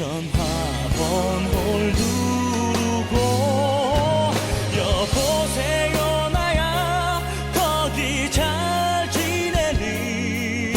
전화번호를 누르고 여보세요 나야 거기 잘 지내니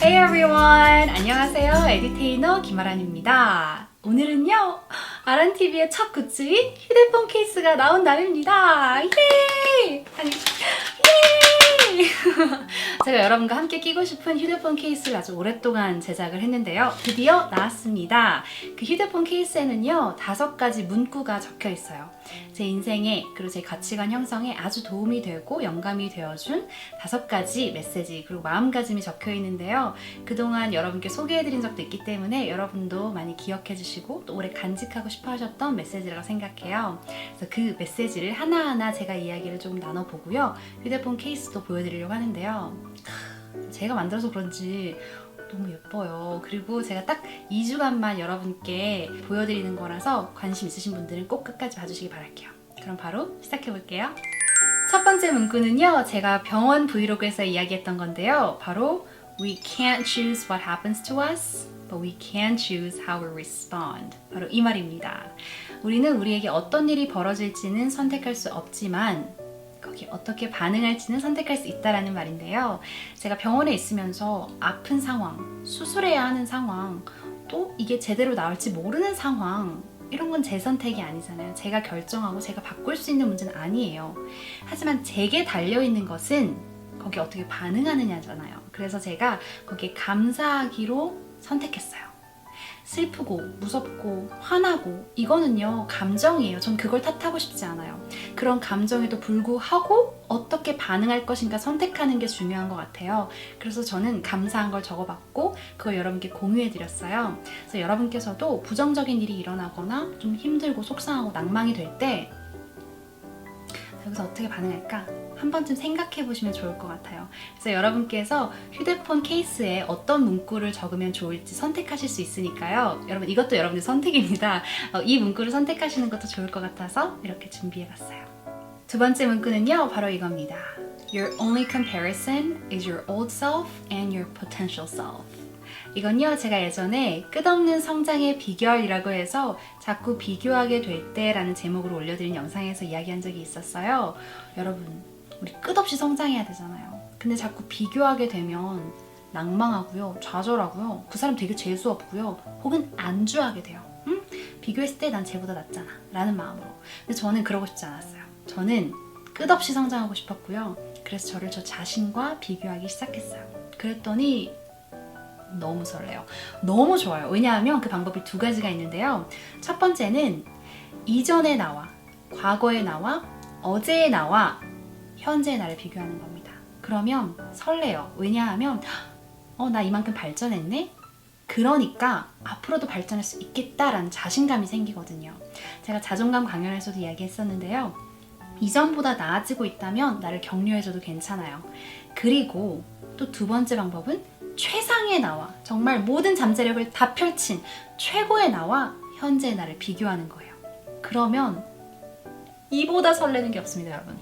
Hey everyone! 안녕하세요. 에디테이너 김아란입니다. 오늘은요, 아란TV의 첫 굿즈인 휴대폰 케이스가 나온 날입니다. 예! 아니, 예! 제가 여러분과 함께 끼고 싶은 휴대폰 케이스를 아주 오랫동안 제작을 했는데요. 드디어 나왔습니다. 그 휴대폰 케이스에는요, 다섯 가지 문구가 적혀 있어요. 제 인생에 그리고 제 가치관 형성에 아주 도움이 되고 영감이 되어준 다섯 가지 메시지 그리고 마음가짐이 적혀 있는데요. 그동안 여러분께 소개해드린 적도 있기 때문에 여러분도 많이 기억해 주시고 또 오래 간직하고 싶어 하셨던 메시지라고 생각해요. 그래서 그 메시지를 하나하나 제가 이야기를 좀 나눠보고요. 휴대폰 케이스도 보여드 리려고 하는데요. 크, 제가 만들어서 그런지 너무 예뻐요. 그리고 제가 딱 2주간만 여러분께 보여드리는 거라서 관심 있으신 분들은 꼭 끝까지 봐주시기 바랄게요. 그럼 바로 시작해볼게요. 첫 번째 문구는요, 제가 병원 브이로그에서 이야기했던 건데요. 바로 We can't choose what happens to us, but we can choose how we respond. 바로 이 말입니다. 우리는 우리에게 어떤 일이 벌어질지는 선택할 수 없지만 거기 어떻게 반응할지는 선택할 수 있다라는 말인데요. 제가 병원에 있으면서 아픈 상황, 수술해야 하는 상황, 또 이게 제대로 나올지 모르는 상황, 이런 건 제 선택이 아니잖아요. 제가 결정하고 제가 바꿀 수 있는 문제는 아니에요. 하지만 제게 달려있는 것은 거기에 어떻게 반응하느냐잖아요. 그래서 제가 거기에 감사하기로 선택했어요. 슬프고 무섭고 화나고 이거는요 감정이에요. 전 그걸 탓하고 싶지 않아요. 그런 감정에도 불구하고 어떻게 반응할 것인가 선택하는 게 중요한 것 같아요. 그래서 저는 감사한 걸 적어봤고 그걸 여러분께 공유해드렸어요. 그래서 여러분께서도 부정적인 일이 일어나거나 좀 힘들고 속상하고 낭망이 될 때 여기서 어떻게 반응할까? 한 번쯤 생각해 보시면 좋을 것 같아요. 그래서 여러분께서 휴대폰 케이스에 어떤 문구를 적으면 좋을지 선택하실 수 있으니까요. 여러분 이것도 여러분의 선택입니다. 어, 이 문구를 선택하시는 것도 좋을 것 같아서 이렇게 준비해 봤어요. 두 번째 문구는요, 바로 이겁니다. Your only comparison is your old self and your potential self. 이건요, 제가 예전에 끝없는 성장의 비결이라고 해서 자꾸 비교하게 될 때라는 제목으로 올려드린 영상에서 이야기한 적이 있었어요. 여러분, 우리 끝없이 성장해야 되잖아요. 근데 자꾸 비교하게 되면 낭망하고요, 좌절하고요, 그 사람 되게 재수없고요, 혹은 안주하게 돼요. 응? 비교했을 때 난 쟤보다 낫잖아. 라는 마음으로. 근데 저는 그러고 싶지 않았어요. 저는 끝없이 성장하고 싶었고요. 그래서 저를 저 자신과 비교하기 시작했어요. 그랬더니 너무 설레요. 너무 좋아요. 왜냐하면 그 방법이 두 가지가 있는데요. 첫 번째는 이전의 나와, 과거의 나와, 어제의 나와, 현재의 나를 비교하는 겁니다. 그러면 설레요. 왜냐하면, 어, 나 이만큼 발전했네? 그러니까 앞으로도 발전할 수 있겠다라는 자신감이 생기거든요. 제가 자존감 강연에서도 이야기했었는데요. 이전보다 나아지고 있다면 나를 격려해줘도 괜찮아요. 그리고 또 두 번째 방법은 최상의 나와 정말 모든 잠재력을 다 펼친 최고의 나와 현재의 나를 비교하는 거예요. 그러면 이보다 설레는 게 없습니다, 여러분.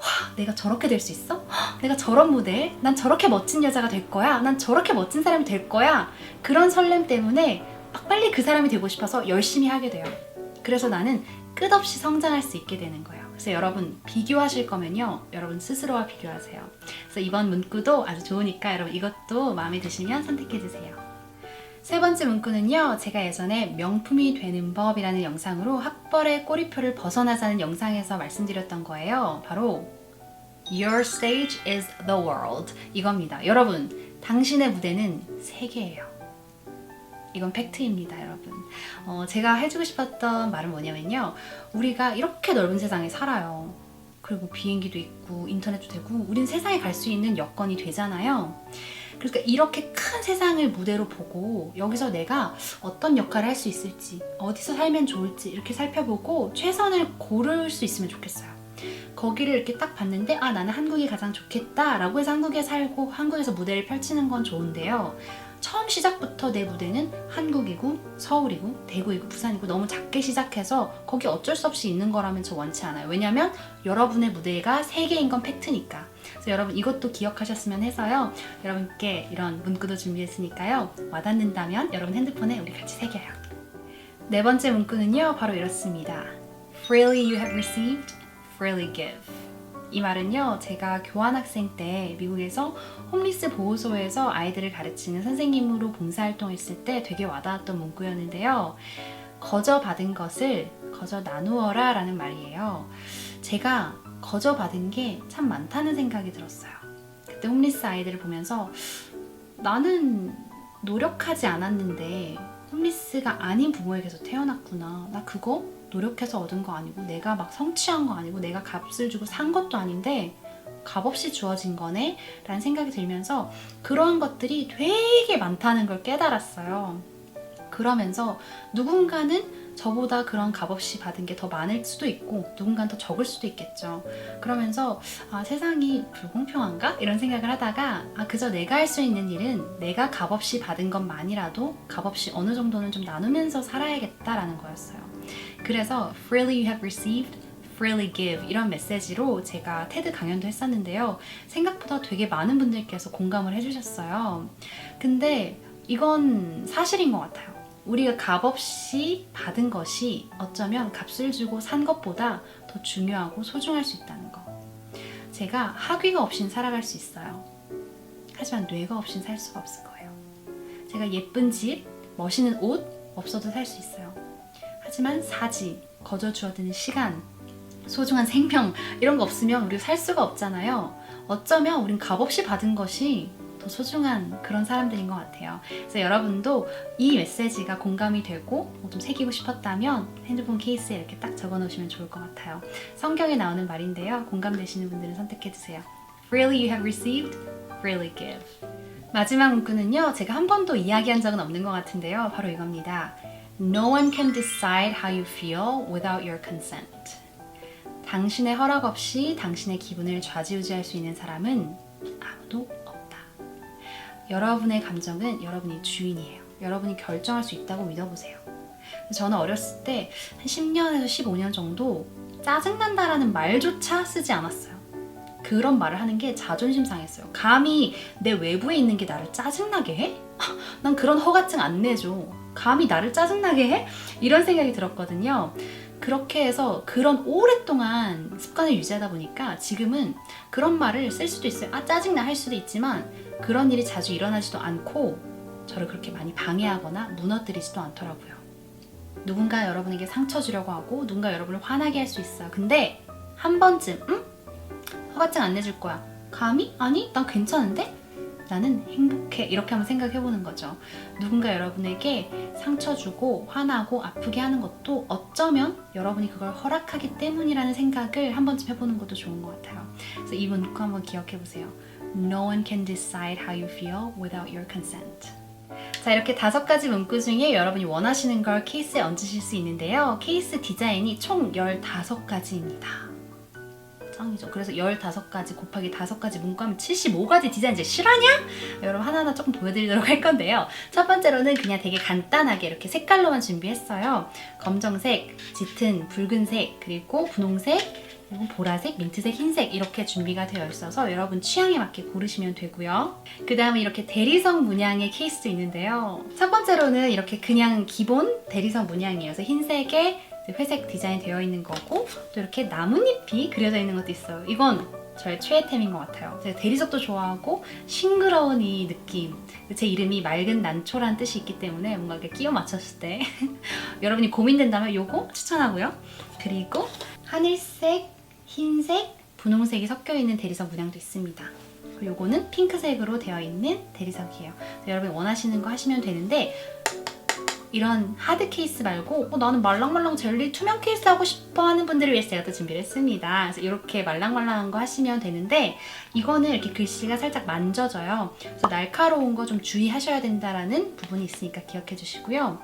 와, 내가 저렇게 될 수 있어? 헉, 내가 저런 모델? 난 저렇게 멋진 여자가 될 거야? 난 저렇게 멋진 사람이 될 거야? 그런 설렘 때문에 막 빨리 그 사람이 되고 싶어서 열심히 하게 돼요. 그래서 나는 끝없이 성장할 수 있게 되는 거예요. 그래서 여러분 비교하실 거면요. 여러분 스스로와 비교하세요. 그래서 이번 문구도 아주 좋으니까 여러분 이것도 마음에 드시면 선택해 주세요. 세 번째 문구는요, 제가 예전에 명품이 되는 법이라는 영상으로 학벌의 꼬리표를 벗어나자는 영상에서 말씀드렸던 거예요. 바로 Your stage is the world. 이겁니다. 여러분, 당신의 무대는 세계예요. 이건 팩트입니다, 여러분. 어, 제가 해주고 싶었던 말은 뭐냐면요. 우리가 이렇게 넓은 세상에 살아요. 그리고 비행기도 있고, 인터넷도 되고, 우린 세상에 갈 수 있는 여건이 되잖아요. 그러니까 이렇게 큰 세상을 무대로 보고 여기서 내가 어떤 역할을 할 수 있을지 어디서 살면 좋을지 이렇게 살펴보고 최선을 고를 수 있으면 좋겠어요. 거기를 이렇게 딱 봤는데 아 나는 한국이 가장 좋겠다 라고 해서 한국에 살고 한국에서 무대를 펼치는 건 좋은데요. 처음 시작부터 내 무대는 한국이고 서울이고 대구이고 부산이고 너무 작게 시작해서 거기 어쩔 수 없이 있는 거라면 저 원치 않아요. 왜냐면 여러분의 무대가 세계인 건 팩트니까. 그래서 여러분 이것도 기억하셨으면 해서요. 여러분께 이런 문구도 준비했으니까요. 와닿는다면 여러분 핸드폰에 우리 같이 새겨요. 네 번째 문구는요. 바로 이렇습니다. Freely you have received, freely give. 이 말은요, 제가 교환학생 때 미국에서 홈리스 보호소에서 아이들을 가르치는 선생님으로 봉사활동했을 때 되게 와닿았던 문구였는데요. 거저 받은 것을 거저 나누어라 라는 말이에요. 제가 거저 받은 게 참 많다는 생각이 들었어요. 그때 홈리스 아이들을 보면서 나는 노력하지 않았는데 홈리스가 아닌 부모에게서 태어났구나. 나 그거 노력해서 얻은 거 아니고 내가 막 성취한 거 아니고 내가 값을 주고 산 것도 아닌데 값없이 주어진 거네? 라는 생각이 들면서 그러한 것들이 되게 많다는 걸 깨달았어요. 그러면서 누군가는 저보다 그런 값없이 받은 게 더 많을 수도 있고 누군가는 더 적을 수도 있겠죠. 그러면서 아, 세상이 불공평한가? 이런 생각을 하다가 아, 그저 내가 할 수 있는 일은 내가 값없이 받은 것만이라도 값없이 어느 정도는 좀 나누면서 살아야겠다라는 거였어요. 그래서 freely you have received, freely give 이런 메시지로 제가 테드 강연도 했었는데요. 생각보다 되게 많은 분들께서 공감을 해주셨어요. 근데 이건 사실인 것 같아요. 우리가 값 없이 받은 것이 어쩌면 값을 주고 산 것보다 더 중요하고 소중할 수 있다는 거. 제가 학위가 없인 살아갈 수 있어요. 하지만 뇌가 없인 살 수가 없을 거예요. 제가 예쁜 집, 멋있는 옷 없어도 살 수 있어요. 하지만 사지, 거저 주어드는 시간, 소중한 생명 이런 거 없으면 우리가 살 수가 없잖아요. 어쩌면 우린 값없이 받은 것이 더 소중한 그런 사람들인 것 같아요. 그래서 여러분도 이 메시지가 공감이 되고 뭐좀 새기고 싶었다면 핸드폰 케이스에 이렇게 딱 적어 놓으시면 좋을 것 같아요. 성경에 나오는 말인데요. 공감되시는 분들은 선택해 주세요. Freely you have received, freely give. 마지막 문구는요. 제가 한 번도 이야기한 적은 없는 것 같은데요. 바로 이겁니다. No one can decide how you feel without your consent. 당신의 허락 없이 당신의 기분을 좌지우지할 수 있는 사람은 아무도. 여러분의 감정은 여러분이 주인이에요. 여러분이 결정할 수 있다고 믿어보세요. 저는 어렸을 때 한 10년에서 15년 정도 짜증난다라는 말조차 쓰지 않았어요. 그런 말을 하는 게 자존심 상했어요. 감히 내 외부에 있는 게 나를 짜증나게 해? 난 그런 허가증 안 내줘. 감히 나를 짜증나게 해? 이런 생각이 들었거든요. 그렇게 해서 그런 오랫동안 습관을 유지하다 보니까 지금은 그런 말을 쓸 수도 있어요. 아, 짜증나 할 수도 있지만 그런 일이 자주 일어나지도 않고 저를 그렇게 많이 방해하거나 무너뜨리지도 않더라고요. 누군가 여러분에게 상처 주려고 하고 누군가 여러분을 화나게 할 수 있어요. 근데 한 번쯤 응? 허가증 안 내줄 거야. 감히? 아니, 난 괜찮은데? 나는 행복해. 이렇게 한번 생각해 보는 거죠. 누군가 여러분에게 상처 주고 화나고 아프게 하는 것도 어쩌면 여러분이 그걸 허락하기 때문이라는 생각을 한 번쯤 해보는 것도 좋은 것 같아요. 그래서 이 문구 한번 기억해 보세요. No one can decide how you feel without your consent. 자, 이렇게 다섯 가지 문구 중에 여러분이 원하시는 걸 케이스에 얹으실 수 있는데요. 케이스 디자인이 총 15가지입니다. 짱이죠. 그래서 15가지 곱하기 5가지 문구하면 75가지 디자인 이제 실화냐? 여러분 하나하나 조금 보여드리도록 할 건데요. 첫 번째로는 그냥 되게 간단하게 이렇게 색깔로만 준비했어요. 검정색, 짙은 붉은색, 그리고 분홍색, 그리고 보라색, 민트색, 흰색 이렇게 준비가 되어 있어서 여러분 취향에 맞게 고르시면 되고요. 그 다음에 이렇게 대리석 문양의 케이스도 있는데요. 첫 번째로는 이렇게 그냥 기본 대리석 문양이에요. 그래서 흰색에 회색 디자인 되어 있는 거고 또 이렇게 나뭇잎이 그려져 있는 것도 있어요. 이건 저의 최애템인 것 같아요. 제가 대리석도 좋아하고 싱그러운 이 느낌. 제 이름이 맑은 난초란 뜻이 있기 때문에 뭔가 이렇게 끼워 맞췄을 때 여러분이 고민된다면 요거 추천하고요. 그리고 하늘색, 흰색, 분홍색이 섞여 있는 대리석 문양도 있습니다. 요거는 핑크색으로 되어 있는 대리석이에요. 여러분 원하시는 거 하시면 되는데 이런 하드 케이스 말고 어, 나는 말랑말랑 젤리 투명 케이스 하고 싶어 하는 분들을 위해서 제가 또 준비를 했습니다. 그래서 이렇게 말랑말랑한 거 하시면 되는데 이거는 이렇게 글씨가 살짝 만져져요. 그래서 날카로운 거 좀 주의하셔야 된다라는 부분이 있으니까 기억해 주시고요.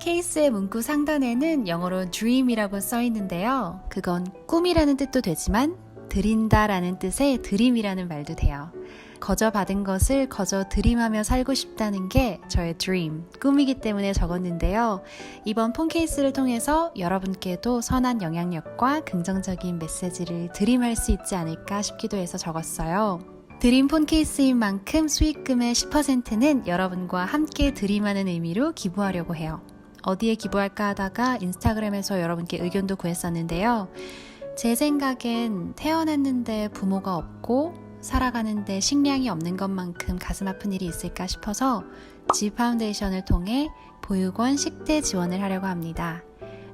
케이스의 문구 상단에는 영어로 dream이라고 써 있는데요. 그건 꿈이라는 뜻도 되지만 드린다라는 뜻의 드림이라는 말도 돼요. 거저 받은 것을 거저 드림하며 살고 싶다는 게 저의 드림, 꿈이기 때문에 적었는데요. 이번 폰 케이스를 통해서 여러분께도 선한 영향력과 긍정적인 메시지를 드림할 수 있지 않을까 싶기도 해서 적었어요. 드림 폰 케이스인 만큼 수익금의 10%는 여러분과 함께 드림하는 의미로 기부하려고 해요. 어디에 기부할까 하다가 인스타그램에서 여러분께 의견도 구했었는데요. 제 생각엔 태어났는데 부모가 없고 살아가는데 식량이 없는 것만큼 가슴 아픈 일이 있을까 싶어서 지 파운데이션을 통해 보육원 식대 지원을 하려고 합니다.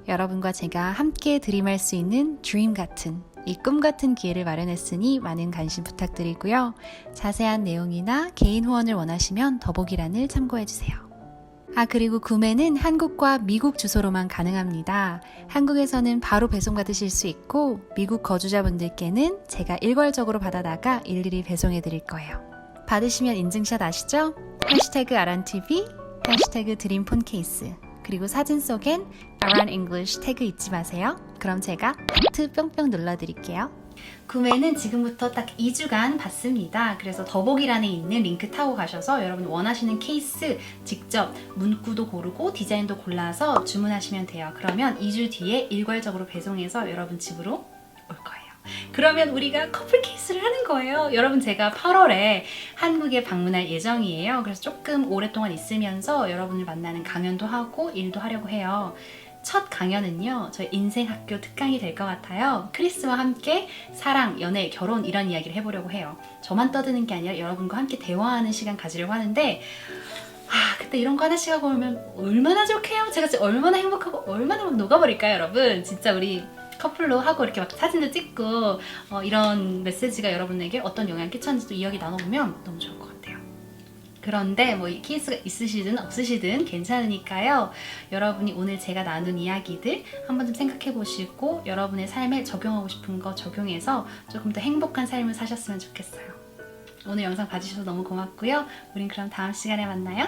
여러분과 제가 함께 드림할 수 있는 드림 같은 이 꿈 같은 기회를 마련했으니 많은 관심 부탁드리고요. 자세한 내용이나 개인 후원을 원하시면 더보기란을 참고해 주세요. 아, 그리고 구매는 한국과 미국 주소로만 가능합니다. 한국에서는 바로 배송받으실 수 있고, 미국 거주자분들께는 제가 일괄적으로 받아다가 일일이 배송해 드릴 거예요. 받으시면 인증샷 아시죠? 해시태그 아란TV, 해시태그 드림폰 케이스, 그리고 사진 속엔 아란 잉글리시 태그 잊지 마세요. 그럼 제가 하트 뿅뿅 눌러드릴게요. 구매는 지금부터 딱 2주간 받습니다. 그래서 더보기란에 있는 링크 타고 가셔서 여러분 원하시는 케이스 직접 문구도 고르고 디자인도 골라서 주문하시면 돼요. 그러면 2주 뒤에 일괄적으로 배송해서 여러분 집으로 올 거예요. 그러면 우리가 커플 케이스를 하는 거예요. 여러분 제가 8월에 한국에 방문할 예정이에요. 그래서 조금 오랫동안 있으면서 여러분을 만나는 강연도 하고 일도 하려고 해요. 첫 강연은요, 저희 인생 학교 특강이 될 것 같아요. 크리스와 함께 사랑, 연애, 결혼 이런 이야기를 해보려고 해요. 저만 떠드는 게 아니라 여러분과 함께 대화하는 시간 가지려고 하는데, 아, 그때 이런 거 하나씩 하고 오면 얼마나 좋게요? 제가 진짜 얼마나 행복하고 얼마나 막 녹아버릴까요, 여러분? 진짜 우리 커플로 하고 이렇게 막 사진도 찍고 어, 이런 메시지가 여러분에게 어떤 영향을 끼쳤는지도 이야기 나눠보면 너무 같아요. 그런데 뭐 이 케이스가 있으시든 없으시든 괜찮으니까요. 여러분이 오늘 제가 나눈 이야기들 한 번쯤 생각해 보시고 여러분의 삶에 적용하고 싶은 거 적용해서 조금 더 행복한 삶을 사셨으면 좋겠어요. 오늘 영상 봐주셔서 너무 고맙고요. 우린 그럼 다음 시간에 만나요.